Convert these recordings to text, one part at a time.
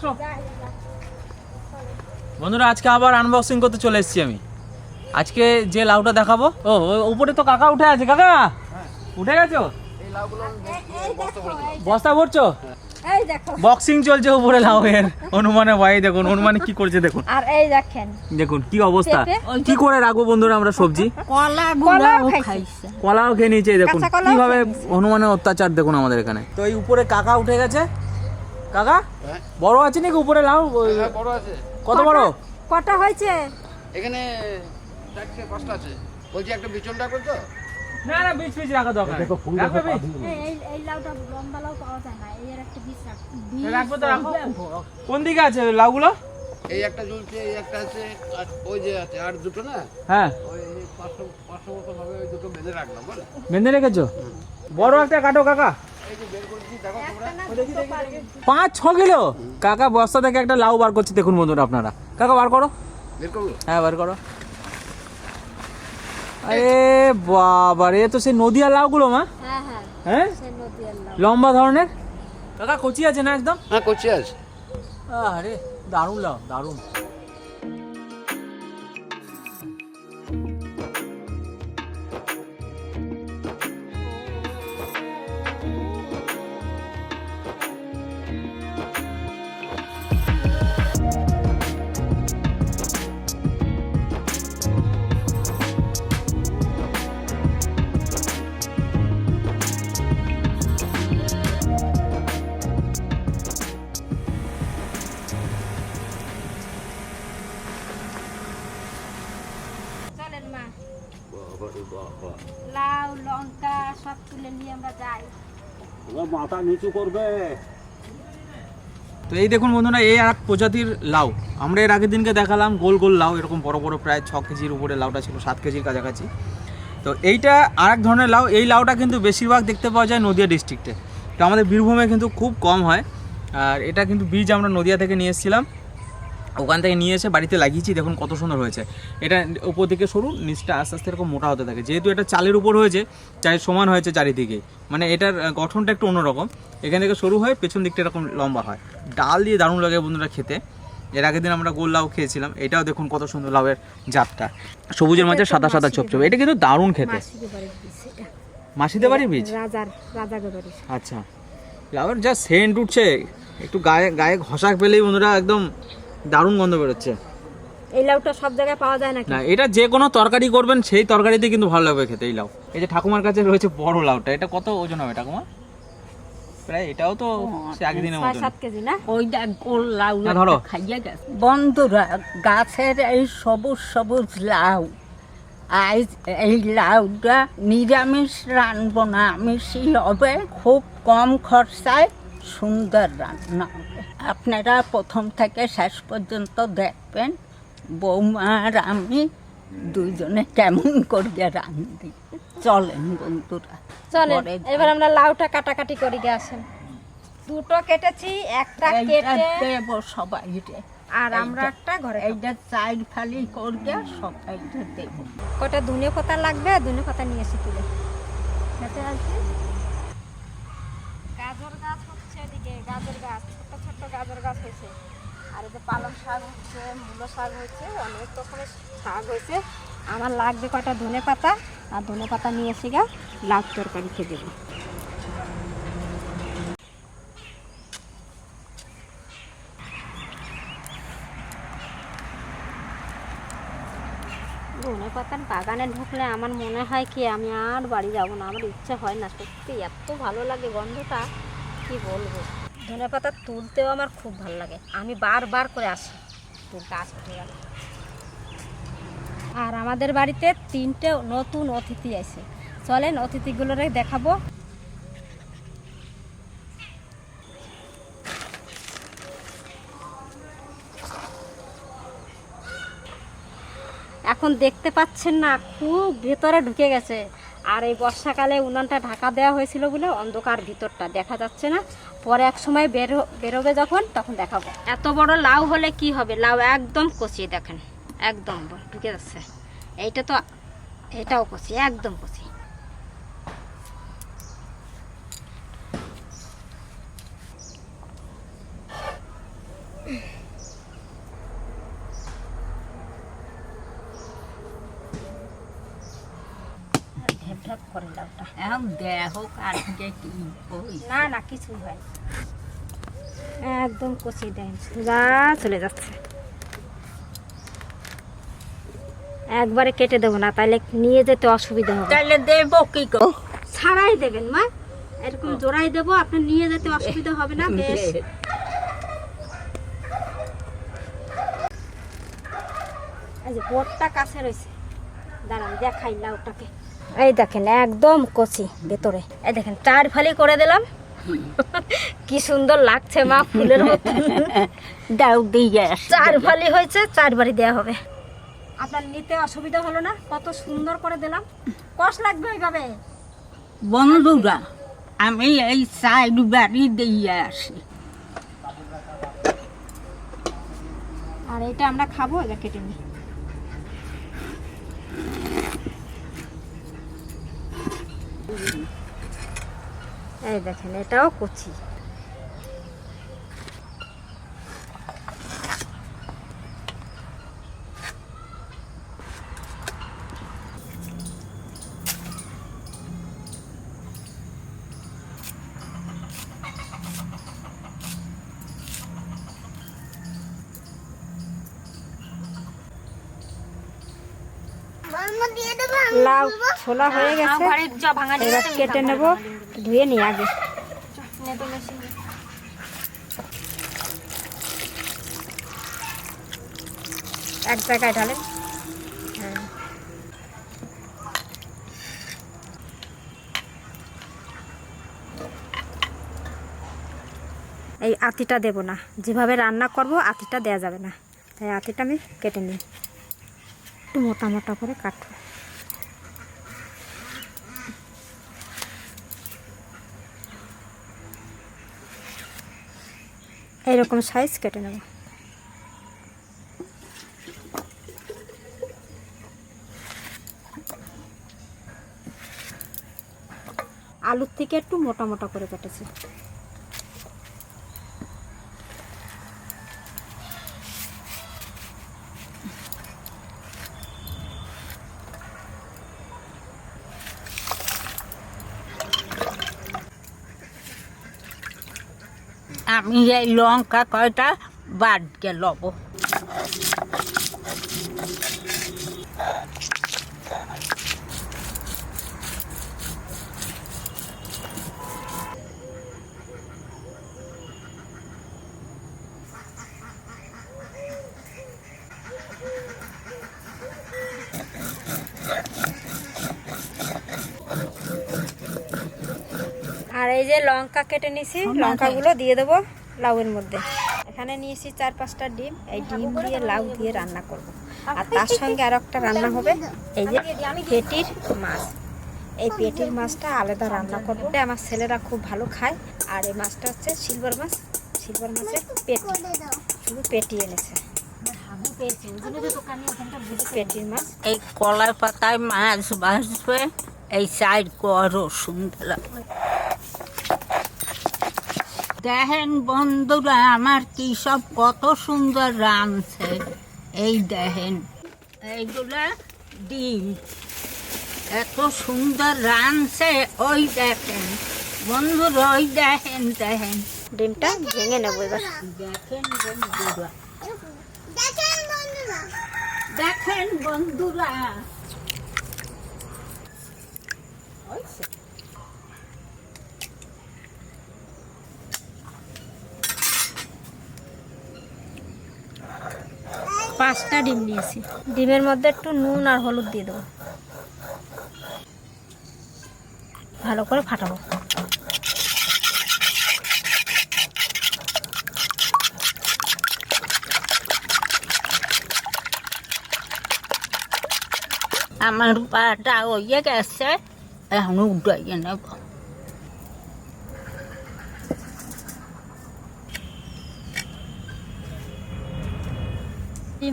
আসো। বন্ধুরা আজকে আবার আনবক্সিং করতে চলে এসেছি আমি। আজকে যে লাউটা দেখাবো ও উপরে তো কাকা উঠে আছে কাকা? উঠে গেছো? বস্তা ভরছো? বক্সিং চলছে উপরে লাউয়ের। অনুমানে ভাই দেখুন অনুমানে কি করছে দেখুন। আর এই দেখেন। দেখুন কি অবস্থা। কি করে রাখব বন্ধুরা আমরা সবজি? কলা কলাও খাইছে। কলাও খেয়ে নিয়েছে দেখুন। কীভাবে হনুমানের অত্যাচার দেখুন আমাদের এখানে। তো এই উপরে কাকা উঠে গেছে। কাকা? বড় আছে নাকি উপরে? লাউ হ্যাঁ বড় আছে। কত বড়? কটা হয়েছে? এখানে চারটে পাঁচটা আছে। বলছি একটা বিচন রাখবেন তো। না না বীজ বীজ রাখা দরকার। রাখবে বীজ? এই এই- এই লাউটা লম্বা লাউ পাওয়া যায় না। এর একটা বীজ রাখ রাখব তো রাখো। কোন দিকে আছে ওই লাউগুলো? এই একটা ঝুলছে এই একটা আছে আর ওই যে আছে আর দুটো না? হ্যাঁ। ওই মতো হবে ওই দুটো বেঁধে রাখলাম বলে। বেঁধে রেখেছো? বড় একটা কাটো কাকা। এই যে বের করেছি দেখো তোমরা পাঁচ ছ কিলো? কাকা বস্তা থেকে একটা লাউ বার করছে দেখুন বন্ধুরা আপনারা। কাকা বার করো। হ্যাঁ বার করো। আরে বাবা রে তো সেই নদিয়া লাউগুলো মা। হ্যাঁ হ্যাঁ হ্যাঁ? লম্বা ধরনের? কাকা কচি আছে না একদম? হ্যাঁ করছি আছে। আরে দারুণ লাউ দারুণ। নিয়ে আমরা যাই। তো এই দেখুন বন্ধুরা এই এক প্রজাতির লাউ। আমরা এর আগের দিনকে দেখালাম গোল গোল লাউ এরকম বড় বড় প্রায় ছ কেজির উপরে লাউটা ছিল সাত কেজির কাছাকাছি। তো এইটা আর এক ধরনের লাউ। এই লাউটা কিন্তু বেশিরভাগ দেখতে পাওয়া যায় নদিয়া ডিস্ট্রিক্টে। তো আমাদের বীরভূমে কিন্তু খুব কম হয়। আর এটা কিন্তু বীজ আমরা নদিয়া থেকে নিয়ে এসেছিলাম। ওখান থেকে নিয়ে এসে বাড়িতে লাগিয়েছি দেখুন কত সুন্দর হয়েছে। এটা উপর দিকে সরু নিচটা আস্তে আস্তে এরকম মোটা হতে থাকে। যেহেতু এটা চালের উপর হয়েছে চাই সমান হয়েছে চারিদিকে। মানে এটার গঠনটা একটু অন্যরকম। এখান থেকে সরু হয় পেছন দিকটা এরকম লম্বা হয়। ডাল দিয়ে দারুণ লাগে বন্ধুরা খেতে। এর আগের দিন আমরা গোল লাউ খেয়েছিলাম। এটাও দেখুন কত সুন্দর লাউয়ের জাতটা। সবুজের মাঝে সাদা সাদা চপচপ এটা কিন্তু দারুণ খেতে। মাসিতে বাড়ি বীজ আচ্ছা। লাউয়ের যা সেন্ট উঠছে একটু গায়ে গায়ে ঘষা পেলেই বন্ধুরা একদম দারুণ গন্ধ বেরোচ্ছে। এই লাউটা সব জায়গায় পাওয়া যায় নাকি? না এটা যে কোনো তরকারি করবেন সেই তরকারিতে কিন্তু ভালো লাগবে খেতে এই লাউ। এই যে ঠাকুমার কাছে রয়েছে বড় লাউটা এটা কত ওজন হবে ঠাকুমা? প্রায় এটাও তো সে আগের দিনের ছয় সাত কেজি না? ওইটা গোল লাউ না, ধরো। খাইয়া গেছে। বন্ধুরা গাছের এই সবুজ সবুজ লাউ আজ এই লাউটা নিরামিষ রানবো না আমিষই হবে। খুব কম খরচায় সুন্দর রান্না আপনারা প্রথম থেকে শেষ পর্যন্ত দেখবেন বৌমা আর আমি দুইজনে কেমন করিয়া রান্ধি চলেন বন্ধুরা চলেন এবার আমরা লাউটা কাটাকাটি করি আসেন। দুটো কেটেছি একটা কেটে দেবো সবাই আর আমরা একটা ঘরে। এইটা চাইর ফালি করবে সবাইটা দেবো। কটা ধনে পাতা লাগবে ধনে পাতা নিয়ে এসে তুলে। আসবি গাজর গাছ হচ্ছে এদিকে গাজর গাছ ছোট ছোট গাজর গাছ হয়েছে। আর এই যে পালং শাক হচ্ছে, মূলো শাক হয়েছে, অনেক রকমের শাক হয়েছে। আমার লাগবে কটা ধনে পাতা, আর ধনে পাতা নিয়ে এসে গা লাউ তরকারি খেয়ে দেবো ধনে পাতার বাগানে ঢুকলে আমার মনে হয় কি, আমি আর বাড়ি যাব না, আমার ইচ্ছে হয় না। সত্যি এত ভালো লাগে গন্ধটা, কি বলব? ধনে পাতা তুলতেও আমার খুব ভালো লাগে। আমি বারবার করে আসি তুলতে আসতে আর আমাদের বাড়িতে তিনটে নতুন অতিথি আছে চলেন অতিথিগুলোরে দেখাবো। এখন দেখতে পাচ্ছেন না, খুব ভেতরে ঢুকে গেছে। আর এই বর্ষাকালে উনানটা ঢাকা দেওয়া হয়েছিল বলে অন্ধকার ভিতরটা দেখা যাচ্ছে না। পরে এক সময় বেরো, বেরোবে যখন, তখন দেখাবো। এত বড় লাউ হলে কি হবে? লাউ একদম কচিয়ে দেখেন। একদম, ঢুকে যাচ্ছে। এইটা তো, এটাও কচি, একদম কচি করে লাউটা এখন দেহ কাটকে কি কই না না কিছুই হয় একদম কচি দেন যা চলে যাচ্ছে। একবারে কেটে দেবো না তাহলে নিয়ে যেতে অসুবিধা হবে। তাহলে দেবো কি করে? ছাড়াই দেবেন মা। এরকম জোড়াই দেবো আপনার নিয়ে যেতে অসুবিধা হবে না বেশ। এই যে বোটটা কাছে রয়েছে। দাঁড়ান দেখাই লাউটাকে। এই দেখেন একদম কচি ভেতরে। এই দেখেন চার ফালি করে দিলাম। কি সুন্দর লাগছে মা ফুলের মতো। দাও দিয়ে। চার ফালি হয়েছে চার বাড়ি দেওয়া হবে। আপনার নিতে অসুবিধা হলো না কত সুন্দর করে দিলাম। কষ লাগবে ওইভাবে। বন্ধুরা আমি এই সাইড বাড়ি দিয়ে আসি। আর এটা আমরা খাব এটা কেটে নিই। এই দেখেন এটাও কচি। লাউ ছোলা হয়ে গেছে। এবার কেটে নেব। ধুয়ে নিই আগে। এক জায়গায় ঢালেন হ্যাঁ। এই আতিটা দেব না। যেভাবে রান্না করব আতিটা দেয়া যাবে না। তাই আতিটা আমি কেটে নিই। একটু মোটা মোটা করে কাটবো। এইরকম সাইজ কেটে নেব। আলুর থেকে একটু মোটা মোটা করে কেটেছি। আমি এই লঙ্কা কয়টা বাদ লব আর এই যে লঙ্কা কেটে নিয়েছি লঙ্কাগুলো দিয়ে দেবো লাউয়ের মধ্যে। এখানে নিয়েছি চার পাঁচটা ডিম এই ডিম দিয়ে লাউ দিয়ে রান্না করব। আর তার সঙ্গে আর একটা রান্না হবে এই যে পেটির মাছ। এই পেটির মাছটা আলাদা রান্না করব এটা আমার ছেলেরা খুব ভালো খায়। আর এই মাছটা হচ্ছে সিলভার মাছ সিলভার মাছের পেটি। শুধু পেটি এনেছে। পেটির মাছ। এই কলার পাতায় মাছ ভাসবে এই সাইড করো সুন্দর লাগবে। দেখেন বন্ধুরা আমার কি সব কত সুন্দর রাঁধছে। এই দেখেন এইগুলা ডিম। এত সুন্দর রাঁধছে ওই দেখেন। বন্ধুরা ওই দেখেন দেখেন। ডিমটা ভেঙে নেব এবার। দেখেন বন্ধুরা। দেখেন বন্ধুরা। পাঁচটা ডিম নিয়েছি। ডিমের মধ্যে একটু নুন আর হলুদ দিয়ে দেবো। ভালো করে ফাটাবো। আমার পাটা হয়ে গেছে, এখন উঠাইয়ে নেব।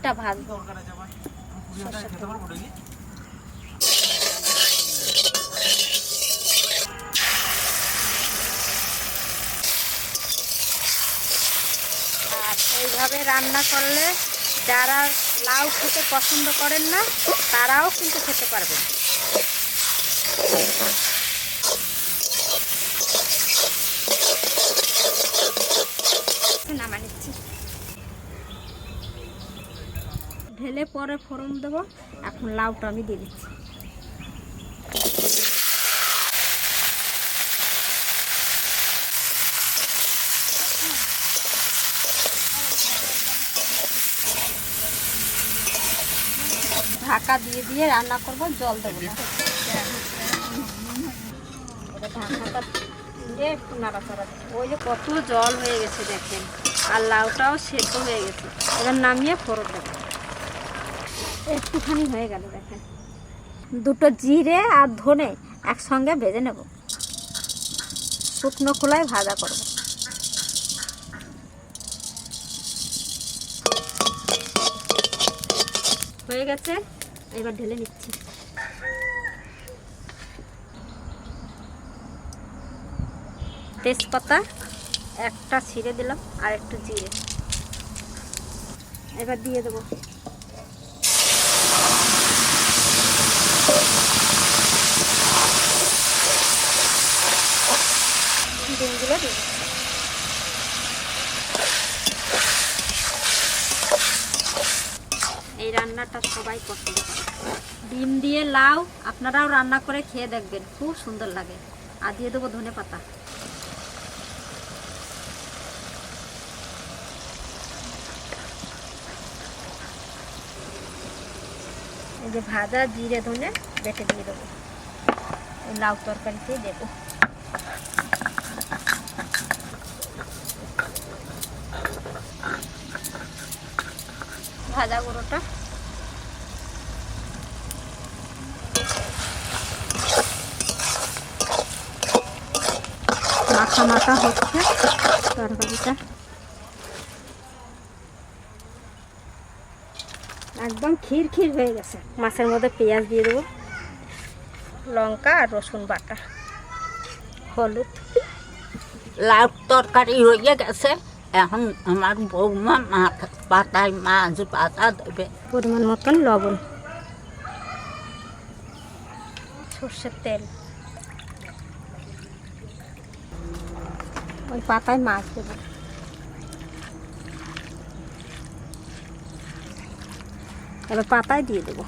ডিমটা ভাজবো আর এইভাবে রান্না করলে যারা লাউ খেতে পছন্দ করেন না, তারাও কিন্তু খেতে পারবেন নামা নিচ্ছি ঢেলে পরে ফোড়ন দেবো। এখন লাউটা আমি দিয়ে দিচ্ছি। ঢাকা দিয়ে দিয়ে রান্না করব, জল দেবো না। ঢাকাটা দিয়ে একটু নাড়াচাড়া ওই যে কত জল হয়ে গেছে দেখেন, আর লাউটাও সেদ্ধ হয়ে গেছে। এবার নামিয়ে ফোড়ন দেবো। একটুখানি হয়ে গেল, দেখেন। দুটো জিরে আর ধনে একসঙ্গে ভেজে নেব। শুকনো খোলায় ভাজা করব। হয়ে গেছে, এবার ঢেলে নিচ্ছি। তেজপাতা একটা ছিঁড়ে দিলাম, আর একটু জিরে। এবার দিয়ে দেবো। দিচ্ছি। এই রান্নাটা সবাই পছন্দ করে। ডিম দিয়ে লাউ, আপনারাও রান্না করে খেয়ে দেখবেন, খুব সুন্দর লাগে। আর দিয়ে দেবো ধনে পাতা। এই যে ভাজা জিরে ধনে বেটে দিয়ে দেবো। লাউ তরকারিতে দেবো ভাজা গুঁড়োটা মাখা মাখা হচ্ছে তরকারিটা। একদম ক্ষীর ক্ষীর হয়ে গেছে। মাছের মধ্যে পেঁয়াজ দিয়ে দেবো লঙ্কা আর রসুন বাটা হলুদ। লাউ তরকারি হয়ে গেছে। এখন আমার বৌমা মাছ পাতায় মাছ পাতা দেবে। পরিমাণ মতন লবণ। সর্ষের তেল। ওই পাতায় মাছ দেবো। এবার পাতায় দিয়ে দেবো।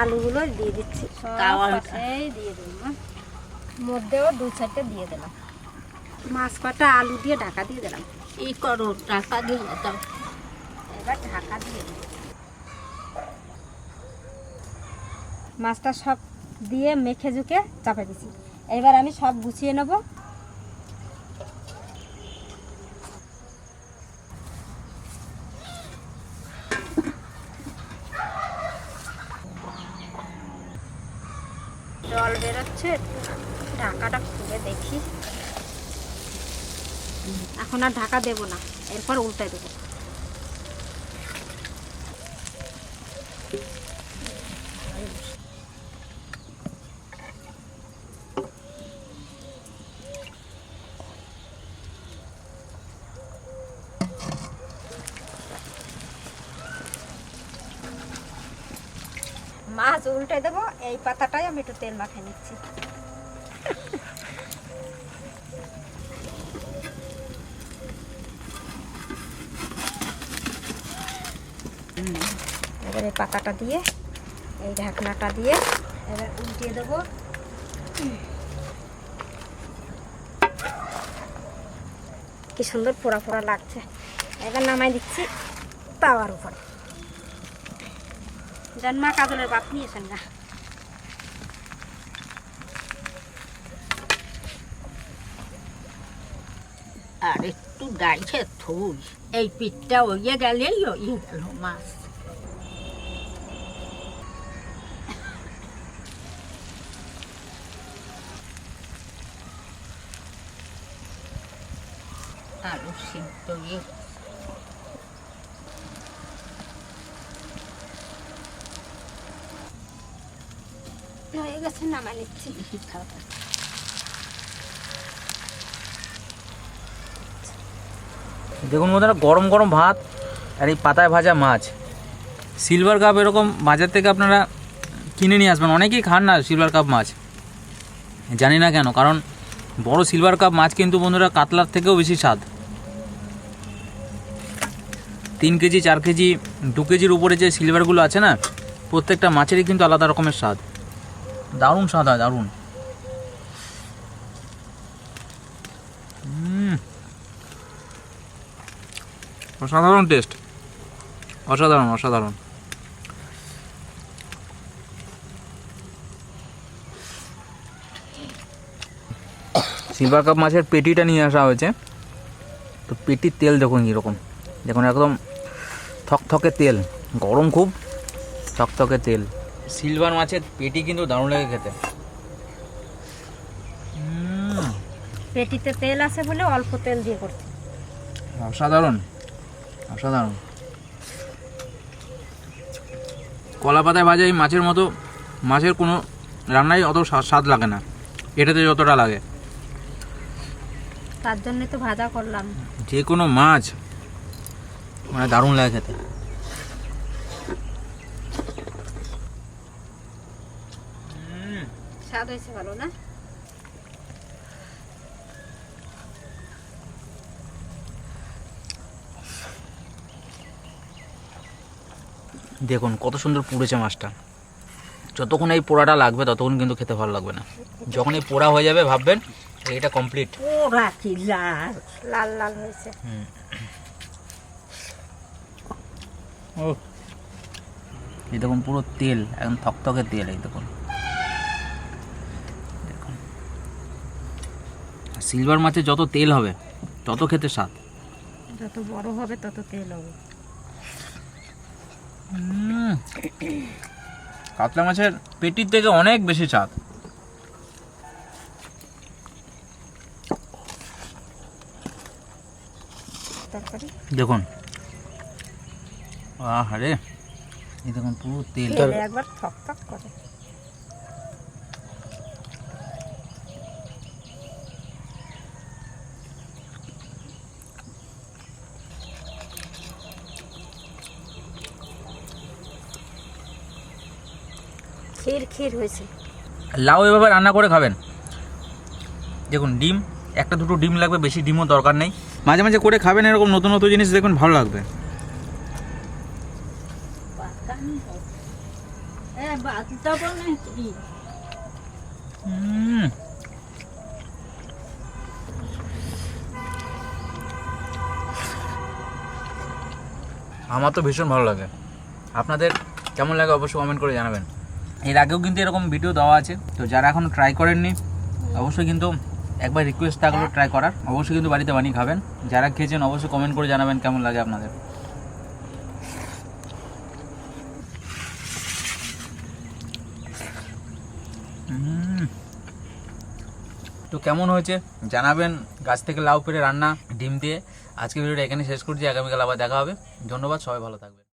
আলুগুলো দিয়ে দিচ্ছি। দিয়ে মধ্যেও দু চারটে দিয়ে দিলাম। মাছ কটা আলু দিয়ে ঢাকা দিয়ে দিলাম। এই করো ঢাকা দিয়ে দাও। এবার ঢাকা দিয়ে মাছটা সব দিয়ে মেখে ঝুঁকে চাপে দিছি। এবার আমি সব গুছিয়ে নেব। ঢাকাটা খুলে দেখি। এখন আর ঢাকা দেব না এরপর উল্টে দেবো। মাছ উল্টে দেবো, এই পাতাটাই আমি একটু তেল মাখিয়ে নিচ্ছি। এবার এই পাতাটা দিয়ে, এই ঢাকনাটা দিয়ে এবার উল্টিয়ে দেবো। কি সুন্দর পোড়া পোড়া লাগছে। এবার নামাই দিচ্ছি তাওয়ার উপর। জন্মা কাজলের বাপ নিয়েছেন না আর একটু গাইছে থুই এই পিঠটা ওইয়ে গেলেই ওইয়ে গেল মাছ আলু সিদ্ধ দেখুন বন্ধুরা, গরম গরম ভাত আর এই পাতায় ভাজা মাছ। সিলভার কাপ এরকম বাজার থেকে আপনারা কিনে নিয়ে আসবেন। অনেকেই খান না সিলভার কাপ মাছ। জানি না কেন, কারণ বড় সিলভার কাপ মাছ কিন্তু বন্ধুরা কাতলার থেকেও বেশি স্বাদ। তিন কেজি, চার কেজি, দু কেজির উপরে যে সিলভারগুলো আছে না, প্রত্যেকটা মাছেরই কিন্তু আলাদা রকমের স্বাদ। দারুণ হয় দারুণ। অসাধারণ টেস্ট অসাধারণ অসাধারণ। সিলভার কাপ মাছের পেটিটা নিয়ে আসা হয়েছে। তো পেটির তেল দেখুন কীরকম। দেখুন, একদম থকথকে তেল। গরম খুব, থকথকে তেল। সিলভার মাছের পেটি কিন্তু দারুণ লাগে খেতে। পেটিতে তেল আছে বলে অল্প তেল দিয়ে করছি অসাধারণ অসাধারণ। কলা পাতায় ভাজা এই মাছের মতো মাছের কোনো রান্নাই অত স্বাদ স্বাদ লাগে না। এটাতে যতটা লাগে। তার জন্য তো ভাজা করলাম। যে কোনো মাছ মানে দারুণ লাগে খেতে। স্বাদ হয়েছে ভালো না? দেখুন কত সুন্দর পুড়েছে মাছটা। যতক্ষণ এই পোড়াটা লাগবে ততক্ষণ কিন্তু খেতে ভালো লাগবে না। যখন এই পোড়া হয়ে যাবে ভাববেন এটা কমপ্লিট ওরা কি লাল? লাল লাল হয়েছে। ও। এই দেখুন পুরো তেল একদম থকথকে তেল এই দেখুন দেখুন। সিলভার মাছে যত তেল হবে তত খেতে স্বাদ। যত বড় হবে তত তেল হবে। কাতলা মাছের পেটির থেকে অনেক বেশি স্বাদ। দেখুন। আহারে এই দেখুন পুরো তেল। একবার থক থক করে। ক্ষীর ক্ষীর হয়েছে। লাউ এভাবে রান্না করে খাবেন। দেখুন ডিম একটা দুটো ডিম লাগবে বেশি ডিমও দরকার নেই। মাঝে মাঝে করে খাবেন এরকম নতুন নতুন জিনিস দেখুন ভালো লাগবে। আমার তো ভীষণ ভালো লাগে। আপনাদের কেমন লাগে অবশ্যই কমেন্ট করে জানাবেন। এর আগেও কিন্তু এরকম ভিডিও দেওয়া আছে। তো যারা এখনও ট্রাই করেননি, অবশ্যই কিন্তু একবার রিকোয়েস্ট থাকল ট্রাই করার। অবশ্যই কিন্তু বাড়িতে বানিয়ে খাবেন। যারা খেয়েছেন, অবশ্যই কমেন্ট করে জানাবেন কেমন লাগে আপনাদের। তো কেমন হয়েছে? জানাবেন। গাছ থেকে লাউ পেরে রান্না, ডিম দিয়ে। আজকে ভিডিওটা এখানে শেষ করছি। আগামীকাল আবার দেখা হবে। ধন্যবাদ। সবাই ভালো থাকবেন।